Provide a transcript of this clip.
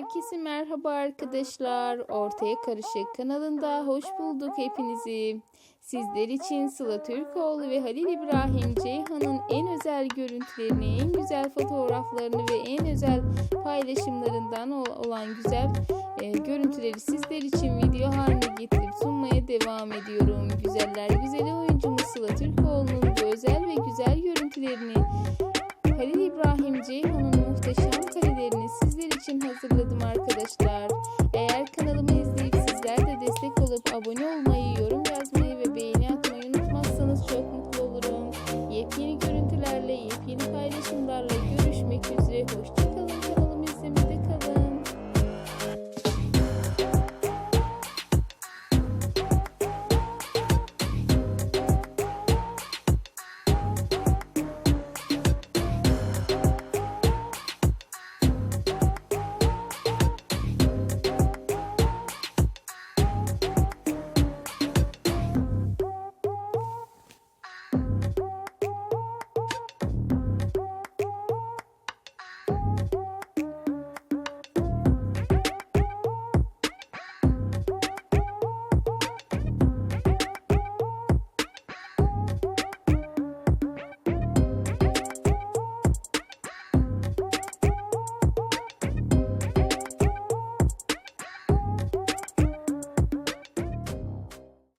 Herkese merhaba arkadaşlar. Ortaya Karışık kanalında hoş bulduk hepinizi. Sizler için Sıla Türkoğlu ve Halil İbrahim Ceyhan'ın en özel görüntülerini, en güzel fotoğraflarını ve en özel paylaşımlarından ol- olan güzel e, görüntüleri sizler için video haline getirip sunmaya devam ediyorum. Güzeller güzeli oyuncumuz Sıla Türkoğlu'nun bu özel ve güzel görüntülerini Halil İbrahim Ceyhan'ın muhteşem karelerini sizler için hazırladım arkadaşlar. Eğer kanalımı izleyip sizler de destek olup abone olmayı, yorum yazmayı ve beğeni atmayı unutmazsanız çok mutlu olurum. Yepyeni görüntülerle, yepyeni paylaşımlarla görüşmek üzere. Hoşçakalın.